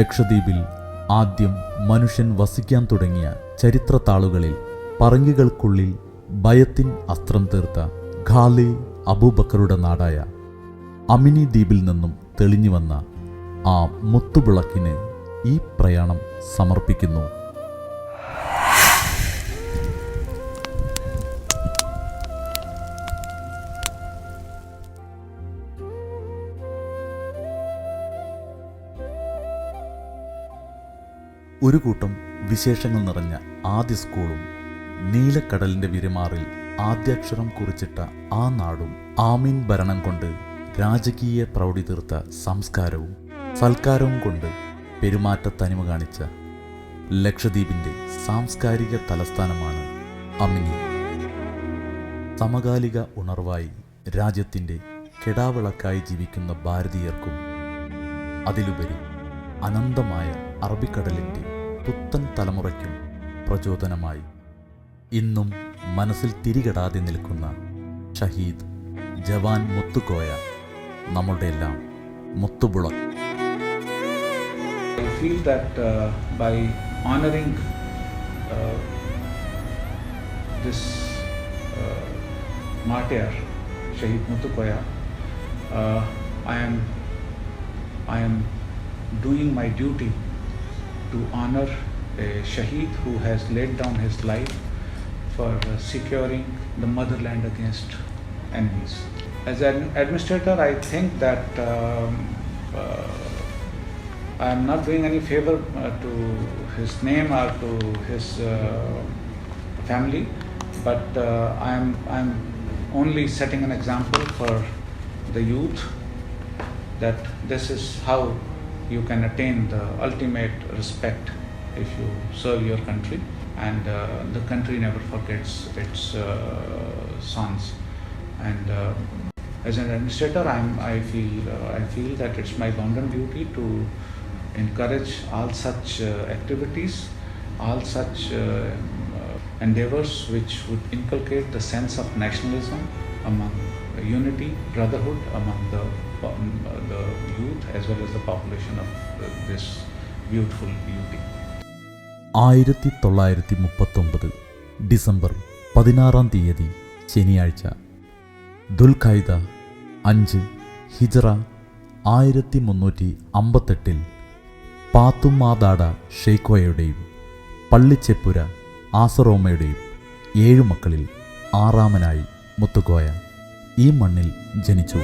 ലക്ഷദ്വീപിൽ ആദ്യം മനുഷ്യൻ വസിക്കാൻ തുടങ്ങിയ ചരിത്രത്താളുകളിൽ പറങ്കികൾക്കുള്ളിൽ ഭയത്തിൻ അസ്ത്രം തീർത്ത ഖാലി അബൂബക്കറുടെ നാടായ അമിനി ദ്വീപിൽ നിന്നും തെളിഞ്ഞു വന്ന ആ മുത്തുവിളക്കിന് ഈ പ്രയാണം സമർപ്പിക്കുന്നു. ഒരു കൂട്ടം വിശേഷങ്ങൾ നിറഞ്ഞ ആദ്യ സ്കൂളും നീലക്കടലിന്റെ വിരിമാറിൽ ആദ്യാക്ഷരം കുറിച്ചിട്ട ആ നാടും ആമീൻ ഭരണം കൊണ്ട് രാജകീയ പ്രൗഢി തീർത്ത സംസ്കാരവും സൽക്കാരവും കൊണ്ട് പെരുമാറ്റ തനിമ കാണിച്ച ലക്ഷദ്വീപിന്റെ സാംസ്കാരിക തലസ്ഥാനമാണ് അമിനി. സമകാലിക ഉണർവായി രാജ്യത്തിന്റെ കെടാവിളക്കായി ജീവിക്കുന്ന ഭാരതീയർക്കും അതിലുപരി അനന്തമായ അറബിക്കടലിന്റെ പുത്തൻ തലമുറയ്ക്കും പ്രചോദനമായി. ഇന്നും മനസ്സിൽ തിരികെടാതെ നിൽക്കുന്ന ഷഹീദ് ജവാൻ മുത്തുകോയ നമ്മളുടെ എല്ലാം മുത്തുബുളക് I feel that uh, by honoring uh, this uh, to honor a Shaheed who has laid down his life for uh, securing the motherland against enemies. As an administrator, I think that um, uh, I am not doing any favor uh, to his name or to his uh, family, but uh, I am I am only setting an example for the youth that this is how you can attain the ultimate respect if you serve your country, and uh, the country never forgets its uh, sons. And uh, as an administrator, I'm, I feel uh, I feel that it's my bounden duty to encourage all such uh, activities, all such uh, endeavors which would inculcate the sense of nationalism among unity, brotherhood among the the youth as well as the population of uh, this beautiful beauty. ആയിരത്തി തൊള്ളായിരത്തി മുപ്പത്തൊമ്പത് December പതിനാറാം തീയതി ശനിയാഴ്ച ദുൽഖൈദ അഞ്ച് ഹിജറ ആയിരത്തി മുന്നൂറ്റി അമ്പത്തെട്ടിൽ പാത്തുമാതാട ഷെയ്ക്കോയയുടെയും പള്ളിച്ചെപ്പുര ആസറോമയുടെയും ഏഴു മക്കളിൽ ആറാമനായി മുത്തുകോയ ഈ മണ്ണിൽ ജനിച്ചു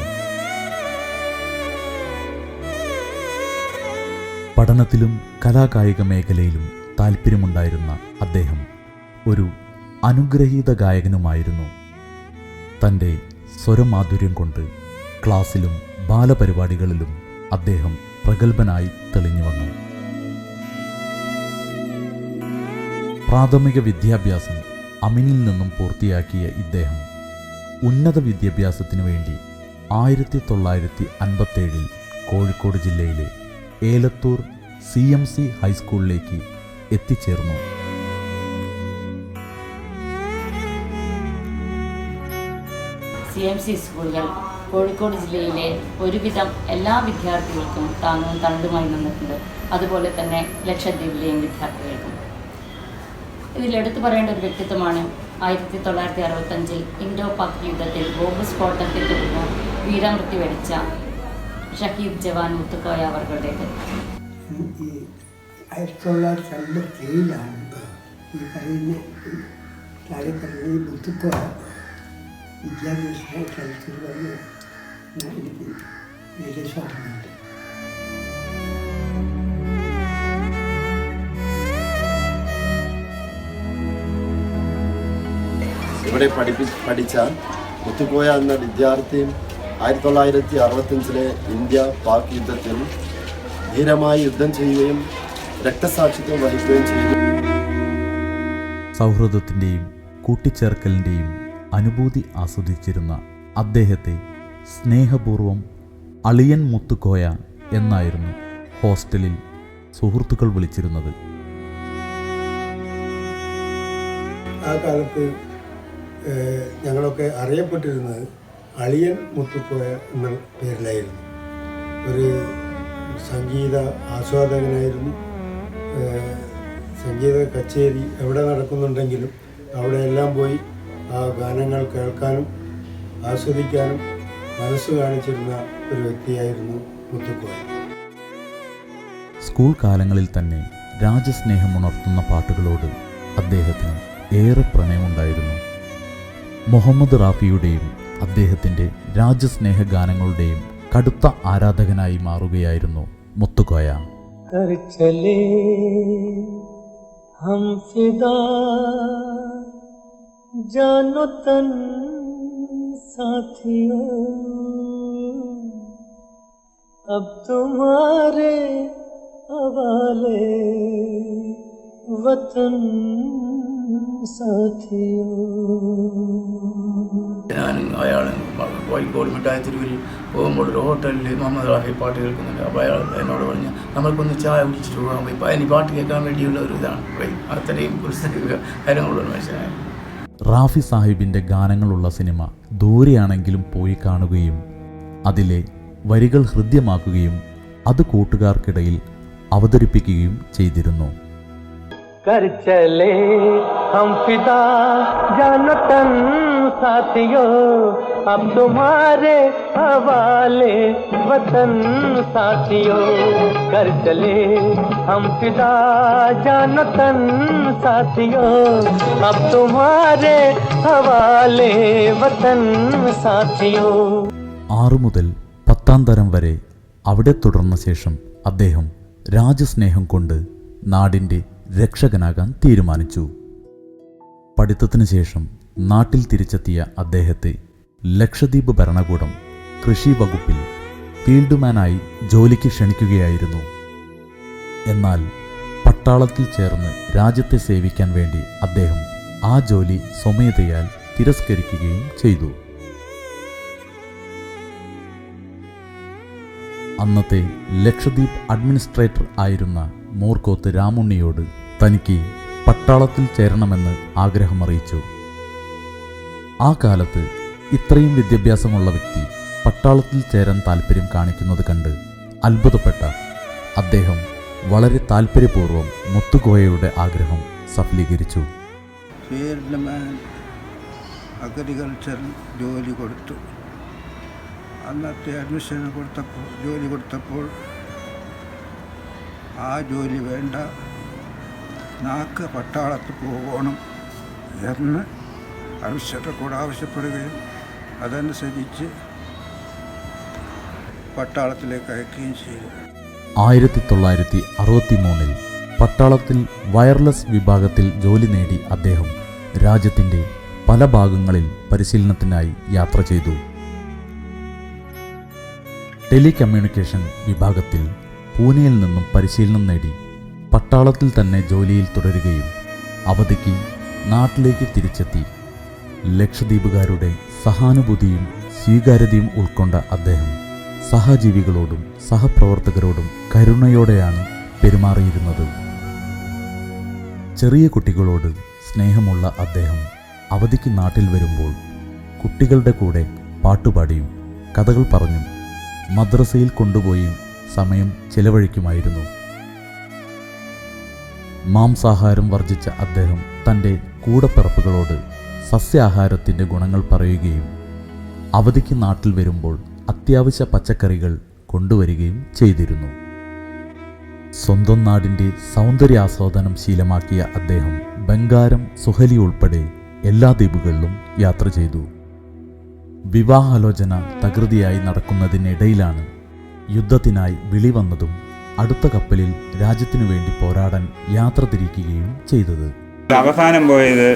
പഠനത്തിലും കലാകായിക മേഖലയിലും താല്പര്യമുണ്ടായിരുന്ന അദ്ദേഹം ഒരു അനുഗ്രഹീത ഗായകനുമായിരുന്നു. തന്റെ സ്വരമാധുര്യം കൊണ്ട് ക്ലാസ്സിലും ബാലപരിപാടികളിലും അദ്ദേഹം പ്രഗത്ഭനായി തെളിഞ്ഞു വന്നു. പ്രാഥമിക വിദ്യാഭ്യാസം അമിനിൽ നിന്നും പൂർത്തിയാക്കിയ ഇദ്ദേഹം ഉന്നത വിദ്യാഭ്യാസത്തിനു വേണ്ടി ആയിരത്തി തൊള്ളായിരത്തി അൻപത്തേഴിൽ കോഴിക്കോട് ജില്ലയിലെ ഏലത്തൂർ സി എം സി ഹൈസ്കൂളിലേക്ക് എത്തിച്ചേർന്നു. സി എം സി സ്കൂളുകൾ കോഴിക്കോട് ജില്ലയിലെ ഒരുവിധം എല്ലാ വിദ്യാർത്ഥികൾക്കും താങ്ങും തണ്ടുമായി നിന്നിട്ടുണ്ട്. അതുപോലെ തന്നെ ലക്ഷദ്വീപിലെയും വിദ്യാർത്ഥികൾക്കും. ഇതിൽ എടുത്തു പറയേണ്ട ഒരു വ്യക്തിത്വമാണ് ആയിരത്തി തൊള്ളായിരത്തി അറുപത്തഞ്ചിൽ ഇൻഡോ പാക് യുദ്ധത്തിൽ ബോംബ് സ്ഫോടനത്തെ തുടർന്ന് വീരമൃത്യു വരിച്ച ഷഹീദ് ജവാൻ മുത്തുക്കോയ അവർകളുടേത് ആയിരത്തി തൊള്ളായിരത്തി അമ്പത്തി ഏഴിലാണ് ഈ പറയുന്ന താഴെ പറയുന്ന ഈ മുത്തുക്കോയ വിദ്യാഭ്യാസ തലത്തിൽ വന്ന് എനിക്ക് വലിയ സ്വാധീനമുണ്ട് ഇവിടെ പഠിപ്പി പഠിച്ച ഒത്തുപോയ എന്ന വിദ്യാർത്ഥിയും ആയിരത്തി തൊള്ളായിരത്തി അറുപത്തഞ്ചിലെ ഇന്ത്യ പാക് യുദ്ധത്തിൽ ധീരമായി യുദ്ധം ചെയ്യുകയും രക്തസാക്ഷിത്വം വഹിക്കുകയും ചെയ്തു. സൗഹൃദത്തിന്റെയും കൂട്ടിച്ചേർക്കലിന്റെയും അനുഭൂതി ആസ്വദിച്ചിരുന്ന അദ്ദേഹത്തെ സ്നേഹപൂർവം അളിയൻ മുത്തുക്കോയ എന്നായിരുന്നു ഹോസ്റ്റലിൽ സുഹൃത്തുക്കൾ വിളിച്ചിരുന്നത്. ആ കാലത്ത് ഞങ്ങളൊക്കെ അറിയപ്പെട്ടിരുന്നത് അളിയൻ മുത്തുക്കോയ എന്ന പേരിലായിരുന്നു. ഒരു സംഗീത ആസ്വാദകനായിരുന്നു. സംഗീത കച്ചേരി എവിടെ നടക്കുന്നുണ്ടെങ്കിലും അവിടെയെല്ലാം പോയി ആ ഗാനങ്ങൾ കേൾക്കാനും ആസ്വദിക്കാനും മനസ്സ് കാണിച്ചിരുന്ന ഒരു വ്യക്തിയായിരുന്നു മുത്തുക്കോയ സ്കൂൾ കാലങ്ങളിൽ തന്നെ രാജസ്നേഹം ഉണർത്തുന്ന പാട്ടുകളോട് അദ്ദേഹത്തിന് ഏറെ പ്രണയമുണ്ടായിരുന്നു. മുഹമ്മദ് റാഫിയുടെയും അദ്ദേഹത്തിൻ്റെ രാജസ്നേഹ ഗാനങ്ങളുടെയും കടുത്ത ആരാധകനായി മാറുകയായിരുന്നു മുത്തുകോയ कर चले हम फिदा जानो तन साथियों अब तुम्हारे हवाले वतन साथियों ഞാനും അയാളും കോഴിക്കോട് മിഠായി തെരുവിൽ പോകുമ്പോൾ ഒരു ഹോട്ടലിൽ മുഹമ്മദ് റാഫി പാട്ട് കേൾക്കുന്നുണ്ട് അപ്പോൾ അയാൾ എന്നോട് പറഞ്ഞു നമുക്കൊന്ന് ചായ കുടിച്ചിട്ട് പോകാൻ പോയി അപ്പോൾ അതിന് പാട്ട് കേൾക്കാൻ വേണ്ടിയുള്ള ഒരു ഇതാണ് പോയി അത്രയും കുറിച്ച് കാര്യങ്ങളുള്ള ഒരു മനുഷ്യനാണ് റാഫി സാഹിബിൻ്റെ ഗാനങ്ങളുള്ള സിനിമ ദൂരെയാണെങ്കിലും പോയി കാണുകയും അതിലെ വരികൾ ഹൃദ്യമാക്കുകയും അത് കൂട്ടുകാർക്കിടയിൽ അവതരിപ്പിക്കുകയും ചെയ്തിരുന്നു कर चले हम फिदा जानो तन साथियों अब तुम्हारे हवाले वतन साथियों कर चले हम फिदा जानो तन साथियों अब तुम्हारे हवाले वतन साथियों ആറു മുതൽ പത്താം തരം വരെ അവിടെ തുടർന്ന ശേഷം അദ്ദേഹം രാജസ്നേഹം കൊണ്ട് നാടിൻ്റെ രക്ഷകനാകാൻ തീരുമാനിച്ചു പഠിത്തത്തിന് ശേഷം നാട്ടിൽ തിരിച്ചെത്തിയ അദ്ദേഹത്തെ ലക്ഷദ്വീപ് ഭരണകൂടം കൃഷി വകുപ്പിൽ ഫീൽഡ്മാനായി ജോലിക്ക് ക്ഷണിക്കുകയായിരുന്നു. എന്നാൽ പട്ടാളത്തിൽ ചേർന്ന് രാജ്യത്തെ സേവിക്കാൻ വേണ്ടി അദ്ദേഹം ആ ജോലി സ്വമേധയാൽ തിരസ്കരിക്കുകയും ചെയ്തു. അന്നത്തെ ലക്ഷദ്വീപ് അഡ്മിനിസ്ട്രേറ്റർ ആയിരുന്ന മൂർക്കോത്ത് രാമുണ്ണിയോട് തനിക്ക് പട്ടാളത്തിൽ ചേരണമെന്ന് ആഗ്രഹമറിയിച്ചു. ആ കാലത്ത് ഇത്രയും വിദ്യാഭ്യാസമുള്ള വ്യക്തി പട്ടാളത്തിൽ ചേരാൻ താല്പര്യം കാണിക്കുന്നത് കണ്ട് അത്ഭുതപ്പെട്ട അദ്ദേഹം വളരെ താല്പര്യപൂർവം മുത്തുകോയയുടെ ആഗ്രഹം സഫലീകരിച്ചു. അഗ്രികൾച്ചർ ജോലി കൊടുത്തു. അന്നത്തെ അഡ്മിഷൻ കൊടുത്തപ്പോൾ ജോലി കൊടുത്തപ്പോൾ ആ ജോലി വേണ്ട നാക്ക് പട്ടാളത്ത് പോകണം എന്ന് അഡ്മിനിസ്ട്രേറ്റർ കൂടെ ആവശ്യപ്പെടുകയും അതനുസരിച്ച് പട്ടാളത്തിലേക്ക് അയക്കുകയും ചെയ്തു. ആയിരത്തി തൊള്ളായിരത്തി അറുപത്തി മൂന്നിൽ പട്ടാളത്തിൽ വയർലെസ് വിഭാഗത്തിൽ ജോലി നേടി അദ്ദേഹം രാജ്യത്തിന്റെ പല ഭാഗങ്ങളിൽ പരിശീലനത്തിനായി യാത്ര ചെയ്തു. ടെലികമ്മ്യൂണിക്കേഷൻ വിഭാഗത്തിൽ പൂനെയിൽ നിന്നും പരിശീലനം നേടി പട്ടാളത്തിൽ തന്നെ ജോലിയിൽ തുടരുകയും അവധിക്ക് നാട്ടിലേക്ക് തിരിച്ചെത്തി. ലക്ഷദ്വീപുകാരുടെ സഹാനുഭൂതിയും സ്വീകാര്യതയും ഉൾക്കൊണ്ട അദ്ദേഹം സഹജീവികളോടും സഹപ്രവർത്തകരോടും കരുണയോടെയാണ് പെരുമാറിയിരുന്നത്. ചെറിയ കുട്ടികളോട് സ്നേഹമുള്ള അദ്ദേഹം അവധിക്ക് നാട്ടിൽ വരുമ്പോൾ കുട്ടികളുടെ കൂടെ പാട്ടുപാടിയും കഥകൾ പറഞ്ഞും മദ്രസയിൽ കൊണ്ടുപോയും സമയം ചെലവഴിക്കുമായിരുന്നു. മാംസാഹാരം വർജിച്ച അദ്ദേഹം തന്റെ കൂടപ്പിറപ്പുകളോട് സസ്യാഹാരത്തിന്റെ ഗുണങ്ങൾ പറയുകയും അവധിക്ക് നാട്ടിൽ വരുമ്പോൾ അത്യാവശ്യ പച്ചക്കറികൾ കൊണ്ടുവരികയും ചെയ്തിരുന്നു. സ്വന്തം നാടിന്റെ സൗന്ദര്യാസ്വാദനം ശീലമാക്കിയ അദ്ദേഹം ബംഗാരം സുഹലി ഉൾപ്പെടെ എല്ലാ ദ്വീപുകളിലും യാത്ര ചെയ്തു. വിവാഹാലോചന തകൃതിയായി നടക്കുന്നതിനിടയിലാണ് യുദ്ധത്തിനായി വിളി വന്നതും അടുത്ത കപ്പലിൽ രാജ്യത്തിനു വേണ്ടി പോരാടാൻ യാത്ര തിരിക്കുകയും ചെയ്തത്. അവസാനം പോയത്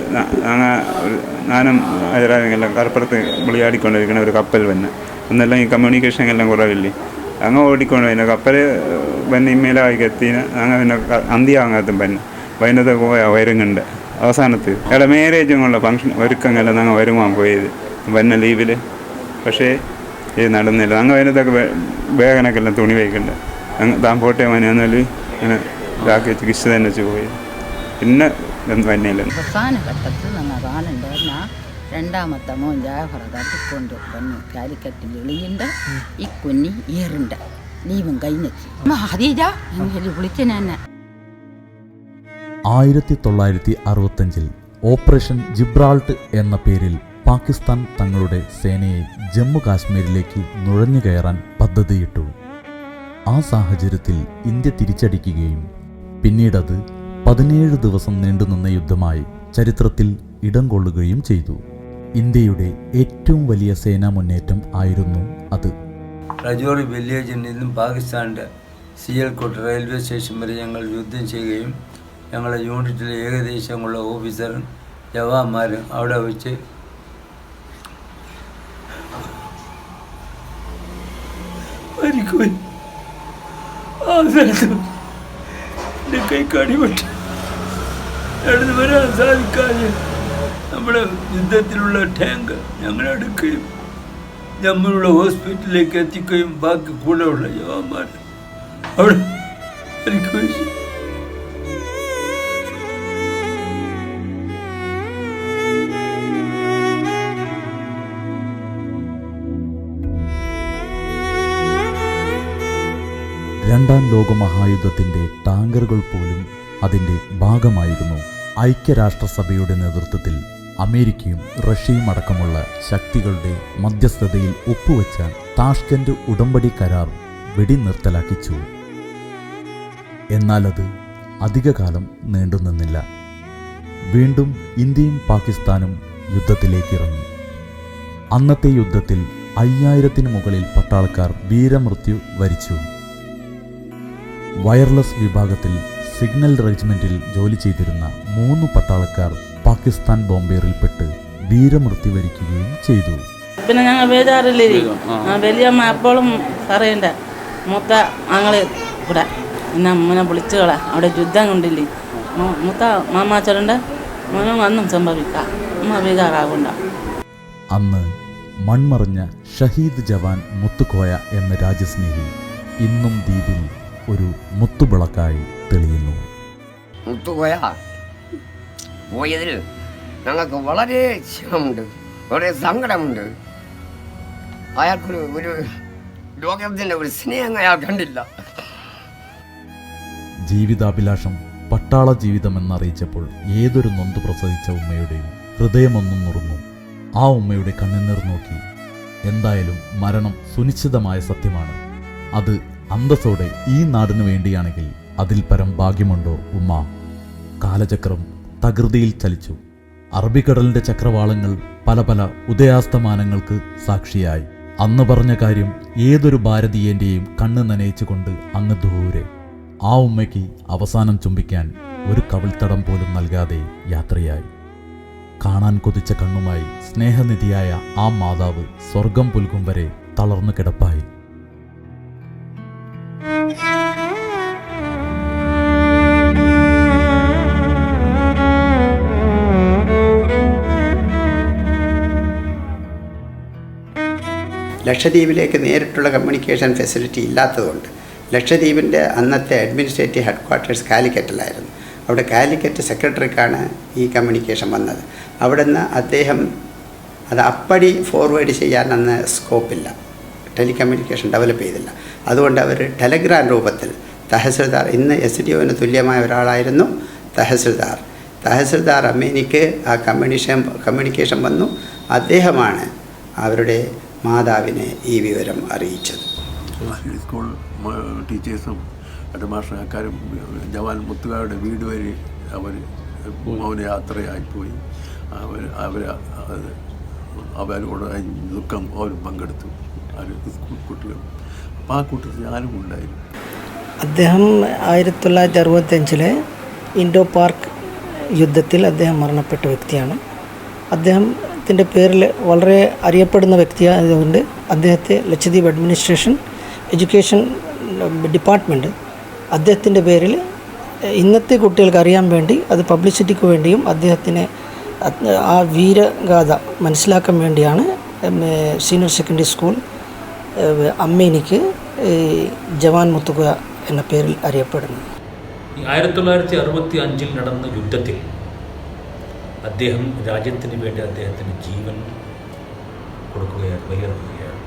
ഞാനും ഹൈദരാബാദെല്ലാം കടപ്പുറത്ത് വിളിയാടിക്കൊണ്ടിരിക്കുന്ന ഒരു കപ്പൽ വന്ന്. ഒന്നെല്ലാം ഈ കമ്മ്യൂണിക്കേഷൻ എല്ലാം കുറവില്ലേ? അങ്ങ് ഓടിക്കൊണ്ട് പിന്നെ കപ്പൽ പിന്നെ ഇമ്മയിലേക്ക് എത്തിന് അങ്ങ് പിന്നെ അന്ത്യാങ്ങാത്തും പിന്നെ വൈകുന്നേരത്തെ പോയ വരുന്നുണ്ട് അവസാനത്ത് ഇവിടെ മാരേജും ഉള്ള ഫംഗ്ഷൻ ഒരുക്കങ്ങളെല്ലാം ഞങ്ങൾ വരുമാൻ പോയത്. വന്ന ലീവിൽ പക്ഷേ ഇത് നടന്നില്ല. അങ്ങ് വൈകുന്നേരത്തൊക്കെ വേഗനൊക്കെ എല്ലാം തുണി അങ്ങ് താൻ പോട്ടെ മനെന്നാൽ ഇങ്ങനെ ഇതാക്കി വെച്ച് കിസ് തന്നെ വെച്ച് പോയി. പിന്നെ അവസാന ഘട്ടത്തിൽ ഞങ്ങൾ രണ്ടാമത്തെ മോൻ ജാഫർ കൊണ്ട് വന്നു. കാലിക്കറ്റിൽ എളിയുണ്ട് ഈ കുഞ്ഞി ഏറുണ്ട് ലീവും കഴിഞ്ഞു അതീരാ എങ്കിലും ആയിരത്തി തൊള്ളായിരത്തി അറുപത്തഞ്ചിൽ ഓപ്പറേഷൻ ജിബ്രാൾട്ട് എന്ന പേരിൽ പാകിസ്ഥാൻ തങ്ങളുടെ സേനയെ ജമ്മു കാശ്മീരിലേക്ക് നുഴഞ്ഞു കയറാൻ പദ്ധതിയിട്ടു. ആ സാഹചര്യത്തിൽ ഇന്ത്യ തിരിച്ചടിക്കുകയും പിന്നീടത് പതിനേഴ് ദിവസം നീണ്ടുനിന്ന യുദ്ധമായി ചരിത്രത്തിൽ ഇടം കൊള്ളുകയും ചെയ്തു. ഇന്ത്യയുടെ ഏറ്റവും വലിയ സേനാ മുന്നേറ്റം ആയിരുന്നു അത്. റജോറി വില്ലേജിൽ നിന്നും പാകിസ്ഥാന്റെ സിയൽകോട്ട് റെയിൽവേ സ്റ്റേഷൻ വരെ ഞങ്ങൾ യുദ്ധം ചെയ്യുകയും ഞങ്ങളുടെ യൂണിറ്റിലെ ഏകദേശമുള്ള ഓഫീസറും ജവാന്മാരും അവിടെ വെച്ച് മരിക്കും ആ സ്ഥലത്ത് എൻ്റെ കൈ കടിപെട്ട് നടന്നു വരാൻ സാധിക്കാതെ നമ്മുടെ യുദ്ധത്തിലുള്ള ടാങ്ക് ഞങ്ങളെടുക്കുകയും നമ്മളുള്ള ഹോസ്പിറ്റലിലേക്ക് എത്തിക്കുകയും ബാക്കി കൂടെ ഉള്ള ജവാന്മാർ അവിടെ മരിക്കുകയും രണ്ടാം ലോകമഹായുദ്ധത്തിന്റെ ടാങ്കറുകൾ പോലും അതിന്റെ ഭാഗമായിരുന്നു. ഐക്യരാഷ്ട്രസഭയുടെ നേതൃത്വത്തിൽ അമേരിക്കയും റഷ്യയും അടക്കമുള്ള ശക്തികളുടെ മധ്യസ്ഥതയിൽ ഒപ്പുവെച്ച താഷ്കന്റ് ഉടമ്പടി കരാർ വെടിനിർത്തലാക്കിച്ചു. എന്നാൽ അത് അധികകാലം നീണ്ടുനിന്നില്ല. വീണ്ടും ഇന്ത്യയും പാകിസ്ഥാനും യുദ്ധത്തിലേക്ക് ഇറങ്ങി അന്നത്തെ യുദ്ധത്തിൽ അയ്യായിരത്തിന് മുകളിൽ പട്ടാളക്കാർ വീരമൃത്യു വരിച്ചു. വയർലെസ് വിഭാഗത്തിൽ സിഗ്നൽ റെജിമെന്റിൽ ജോലി ചെയ്തിരുന്ന മൂന്ന് പട്ടാളക്കാർ പാകിസ്ഥാൻ ബോംബേറിൽപ്പെട്ട് വീരമൃത്യു വരിക്കുകയും ചെയ്തു. പിന്നെ ഞങ്ങൾ ബേജാറില്ലിരിക്കും ആ വലിയമ്മ എപ്പോഴും പറയണ്ട മുത്ത ഞങ്ങൾ ഇവിടെ പിന്നെ അമ്മനെ വിളിച്ചുകളാ അവിടെ യുദ്ധം കൊണ്ടില്ലേ. മുത്ത മാമാച്ചറുണ്ട് മോനും അന്നും സംഭവിക്കാം അമ്മ അന്ന് മൺമറഞ്ഞ ഷഹീദ് ജവാൻ മുത്തുക്കോയ എന്ന രാജ്യസ്നേഹി ഇന്നും ദ്വീപിൽ ഒരു മുത്തുവിളക്കായി തെളിയുന്നു. മുത്തുപോയ പോയതിൽ ഞങ്ങൾക്ക് വളരെ ക്ഷീണമുണ്ട് വളരെ സങ്കടമുണ്ട്. അയാൾക്കൊരു ഒരു ലോകത്തിന്റെ ഒരു സ്നേഹം അയാൾ കണ്ടില്ല. ജീവിതാഭിലാഷം പട്ടാള ജീവിതം എന്നറിയിച്ചപ്പോൾ ഏതൊരു നൊന്ത് പ്രസവിച്ച ഉമ്മയുടെയും ഹൃദയമൊന്നും നുറുങ്ങും. ആ ഉമ്മയുടെ കണ്ണുനീർ നോക്കി എന്തായാലും മരണം സുനിശ്ചിതമായ സത്യമാണ്. അത് അന്തസ്സോടെ ഈ നാടിനു വേണ്ടിയാണെങ്കിൽ അതിൽ പരം ഭാഗ്യമുണ്ടോ ഉമ്മ? കാലചക്രം തകൃതിയിൽ ചലിച്ചു. അറബിക്കടലിന്റെ ചക്രവാളങ്ങൾ പല പല ഉദയാസ്തമാനങ്ങൾക്ക് സാക്ഷിയായി. അന്ന് പറഞ്ഞ കാര്യം ഏതൊരു ഭാരതീയന്റെയും കണ്ണ് നനയിച്ചുകൊണ്ട് അങ്ങ് ദൂരെ. ആ ഉമ്മയ്ക്ക് അവസാനം ചുംബിക്കാൻ ഒരു കവിൾത്തടം പോലും നൽകാതെ യാത്രയായി. കാണാൻ കൊതിച്ച കണ്ണുമായി സ്നേഹനിധിയായ ആ മാതാവ് സ്വർഗം പുൽകും വരെ തളർന്നു കിടപ്പായി. ലക്ഷദ്വീപിലേക്ക് നേരിട്ടുള്ള കമ്മ്യൂണിക്കേഷൻ ഫെസിലിറ്റി ഇല്ലാത്തതുകൊണ്ട് ലക്ഷദ്വീപിന്റെ അന്നത്തെ അഡ്മിനിസ്ട്രേറ്റീവ് ഹെഡ്ക്വാർട്ടേഴ്സ് കാലിക്കറ്റിലായിരുന്നു. അവിടെ കാലിക്കറ്റ് സെക്രട്ടറിക്കാണ് ഈ കമ്മ്യൂണിക്കേഷൻ വന്നത്. അവിടെ നിന്ന് അദ്ദേഹം അത് അപ്പടി ഫോർവേഡ് ചെയ്യാൻ അന്ന് സ്കോപ്പില്ല ടെലികമ്മ്യൂണിക്കേഷൻ ഡെവലപ്പ് ചെയ്തില്ല. അതുകൊണ്ട് അവർ ടെലഗ്രാം രൂപത്തിൽ തഹസിൽദാർ ഇന്ന് എസ് ഡി ഒന് തുല്യമായ ഒരാളായിരുന്നു തഹസിൽദാർ. തഹസിൽദാർ അമ്മേനിക്ക് ആ കമ്മ്യൂണിഷൻ കമ്മ്യൂണിക്കേഷൻ വന്നു. അദ്ദേഹമാണ് അവരുടെ മാതാവിനെ ഈ വിവരം അറിയിച്ചത്. സ്കൂൾ ടീച്ചേഴ്സും ഹെഡ്മാസ്റ്റർക്കാരും ജവാൻ മുത്തുകാരുടെ വീട് വരെ അവർ മൗന യാത്രയായിപ്പോയി അവർ അവർ അവരോട് ദുഃഖം അവർ പങ്കെടുത്തു. സ്കൂൾ കുട്ടികൾ അപ്പോൾ ആ കൂട്ടത്തിൽ ഞാനും ഉണ്ടായിരുന്നു. അദ്ദേഹം ആയിരത്തി തൊള്ളായിരത്തി അറുപത്തഞ്ചിലെ ഇൻഡോ പാർക്ക് യുദ്ധത്തിൽ അദ്ദേഹം മരണപ്പെട്ട വ്യക്തിയാണ്. അദ്ദേഹത്തിന്റെ പേരിൽ വളരെ അറിയപ്പെടുന്ന വ്യക്തിയായതുകൊണ്ട് അദ്ദേഹത്തെ ലക്ഷദ്വീപ് അഡ്മിനിസ്ട്രേഷൻ എഡ്യൂക്കേഷൻ ഡിപ്പാർട്ട്മെന്റ് അദ്ദേഹത്തിന്റെ പേരിൽ ഇന്നത്തെ കുട്ടികൾക്ക് അറിയാൻ വേണ്ടി അത് പബ്ലിസിറ്റിക്ക് വേണ്ടിയും അദ്ദേഹത്തിന് ആ വീരഗാഥ മനസ്സിലാക്കാൻ വേണ്ടിയാണ് സീനിയർ സെക്കൻഡറി സ്കൂൾ അമ്മേനിക്ക് ജവാൻ മുത്തുക എന്ന പേരിൽ അറിയപ്പെടുന്നത്. ആയിരത്തി തൊള്ളായിരത്തി അറുപത്തി അഞ്ചിൽ നടന്ന യുദ്ധത്തിൽ അദ്ദേഹം രാജ്യത്തിന് വേണ്ടി അദ്ദേഹത്തിന് ജീവൻ കൊടുക്കുകയാണ് ബലിയർക്കുകയാണ്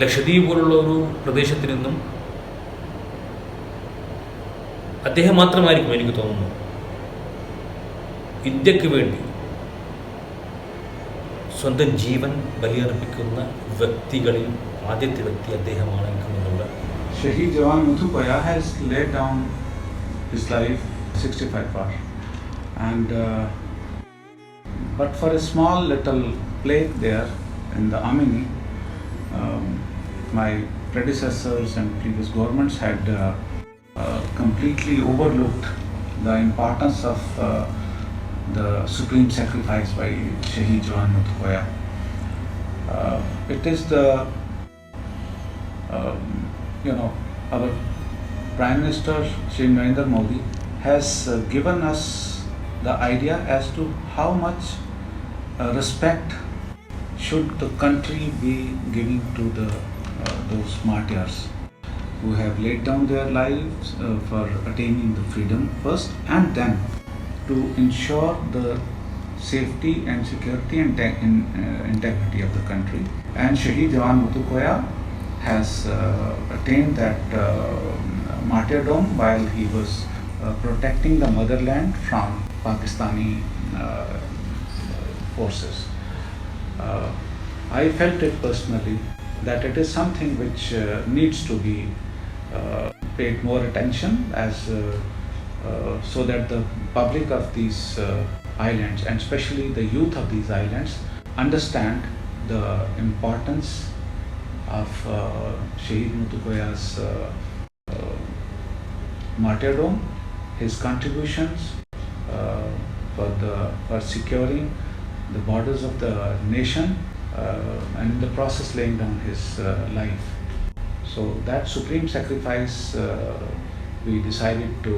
ലക്ഷദ്വീപ് പോലുള്ള ഒരു പ്രദേശത്തു നിന്നും അദ്ദേഹം മാത്രമായിരിക്കും എനിക്ക് തോന്നുന്നു ഇന്ത്യയ്ക്ക് വേണ്ടി സ്വന്തം ജീവൻ ബലിയർപ്പിക്കുന്ന വ്യക്തികളിൽ ആദ്യത്തെ വ്യക്തി അദ്ദേഹമാണ് എനിക്ക് തോന്നുന്നത് Shaheed Jawan Muthu has lay down his life sixty 65 hours. And uh, but for a small little plague there in the Amini, um, my predecessors and previous governments had uh, uh, completely overlooked the importance of uh, the supreme sacrifice by Shahid Jawan Muthu Uh, it is the um, you know, our Prime Minister Shri Narendra Modi has uh, given us the idea as to how much uh, respect should the country be giving to the uh, those martyrs who have laid down their lives uh, for attaining the freedom first and then to ensure the safety and security and in, uh, integrity of the country. And Shahid Jawan Mutukoya has uh, attained that uh, martyrdom while he was protecting the motherland from Pakistani uh, forces. Uh, I felt it personally that it is something which uh, needs to be paid more attention as so that the public of these islands and especially the youth of these islands understand the importance of uh, Shahid Mutukoya's uh, uh, martyrdom, his contributions for the for securing the borders of the nation, uh, and in the process laying down his uh, life. So that supreme sacrifice uh, we decided to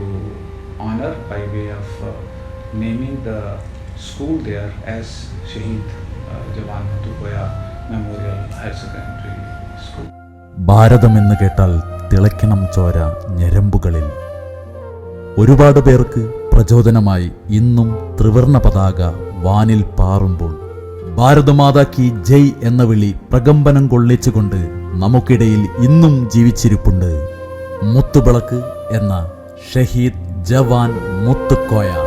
honor by way of uh, naming the school there as Shaheed uh, Jawan Mutukoya Memorial Higher Secondary School. ഭാരതമെന്ന് കേട്ടാൽ തിളയ്ക്കണം ചോര ഞരമ്പുകളിൽ ഒരുപാട് പേർക്ക് പ്രചോദനമായി ഇന്നും ത്രിവർണ പതാക വാനിൽ പാറുമ്പോൾ ഭാരതമാതാ കി ജയ് എന്ന വിളി പ്രകമ്പനം കൊള്ളിച്ചുകൊണ്ട് നമുക്കിടയിൽ ഇന്നും ജീവിച്ചിരിപ്പുണ്ട്. മുത്തുവിളക്ക് എന്ന ഷഹീദ് ജവാൻ മുത്തുക്കോയ.